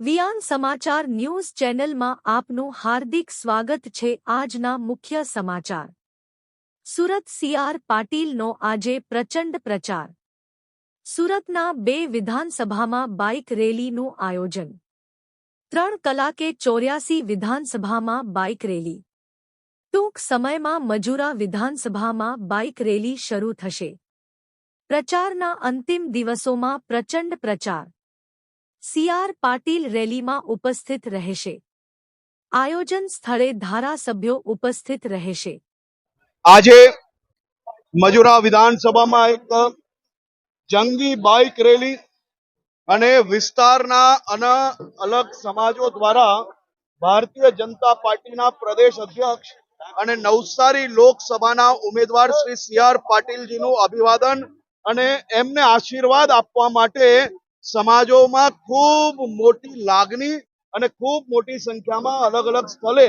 વિયાન સમાચાર ન્યૂઝ ચેનલમાં આપનું હાર્દિક સ્વાગત છે આજના મુખ્ય સમાચાર. સુરત સીઆર પાટીલનો આજે પ્રચંડ પ્રચાર. સુરતના બે વિધાનસભામાં બાઇક રેલીનું આયોજન. ત્રણ કલાકે ચોર્યાસી વિધાનસભામાં બાઇક રેલી. ટૂંક સમયમાં મજૂરા વિધાનસભામાં બાઇક રેલી શરૂ થશે. પ્રચારના અંતિમ દિવસોમાં પ્રચંડ પ્રચાર. સીઆર પાટીલ રેલીમાં ઉપસ્થિત રહેશે. આયોજન સ્થળે ધારાસભ્યો ઉપસ્થિત રહેશે. આજે મજુરા વિધાનસભામાં એક જંગી બાઇક રેલી અને વિસ્તારના અને અલગ સમાજો દ્વારા ભારતીય જનતા પાર્ટીના પ્રદેશ અધ્યક્ષ અને નવસારી લોકસભાના ઉમેદવાર શ્રી સી આર પાટીલજીનું અભિવાદન અને એમને આશીર્વાદ આપવા માટે સમાજોમાં ખૂબ મોટી લાગણી અને ખૂબ મોટી સંખ્યામાં અલગ અલગ સ્થળે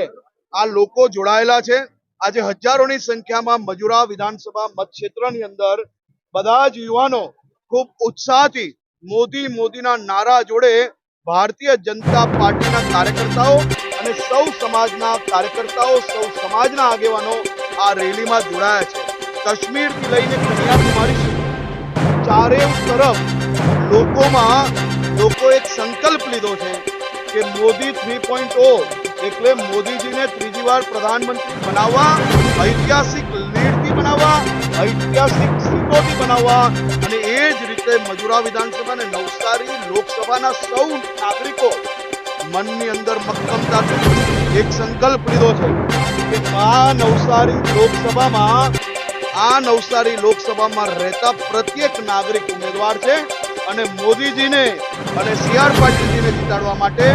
આ લોકો જોડાયેલા છે. આજે હજારોની સંખ્યામાં મજુરા વિધાનસભા મતક્ષેત્રની અંદર બધા જ યુવાનો ખૂબ ઉત્સાહથી મોદી મોદીના નારા જોડે ભારતીય જનતા પાર્ટીના કાર્યકર્તાઓ અને સૌ સમાજના કાર્યકર્તાઓ, સૌ સમાજના આગેવાનો આ રેલીમાં જોડાયા છે. કાશ્મીરથી લઈને કન્યાકુમારી સુધી ચારે તરફ લોકોમાં લોકો એક સંકલ્પ લીધો છે કે મોદી થ્રી પોઈન્ટ ઓ એટલે મોદીજીને ત્રીજી વાર પ્રધાનમંત્રી બનાવવા, ઐતિહાસિક લીડથી બનાવવા, ઐતિહાસિક સીટોથી બનાવવા અને એ જ રીતે મજુરા વિધાનસભા અને નવસારી લોકસભાના સૌ નાગરિકો મનની અંદર મક્કમતાથી એક સંકલ્પ લીધો છે કે આ નવસારી લોકસભામાં, આ નવસારી લોકસભામાં રહેતા પ્રત્યેક નાગરિક ઉમેદવાર છે. અને મોદીજીને અને સી આર પાટીલજીને જીતાડવા માટે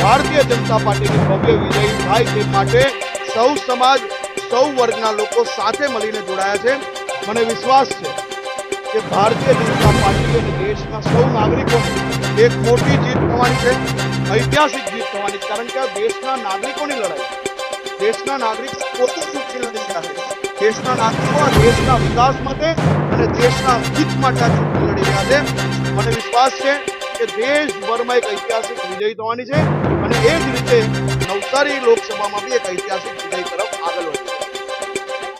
ભારતીય જનતા પાર્ટીની ભવ્ય વિજય થાય તે માટે સૌ સમાજ, સૌ વર્ગના લોકો સાથે મળીને જોડાયા છે. મને વિશ્વાસ છે કે ભારતીય જનતા પાર્ટી અને દેશના સૌ નાગરિકો એક મોટી જીત થવાની છે, ઐતિહાસિક જીત થવાની કારણ કે દેશના નાગરિકોની લડાઈ, દેશના નાગરિક પોતે સુખી લડી દેશના નાગરિકો દેશના વિકાસ માટે અને દેશના હિત માટે આ રહ્યા મને વિશ્વાસ છે કે દેશભરમાં એક ઐતિહાસિક વિજય થવાની છે અને એ જ રીતે નવસારી લોકસભામાં બી એક ઐતિહાસિક વિજય તરફ આગળ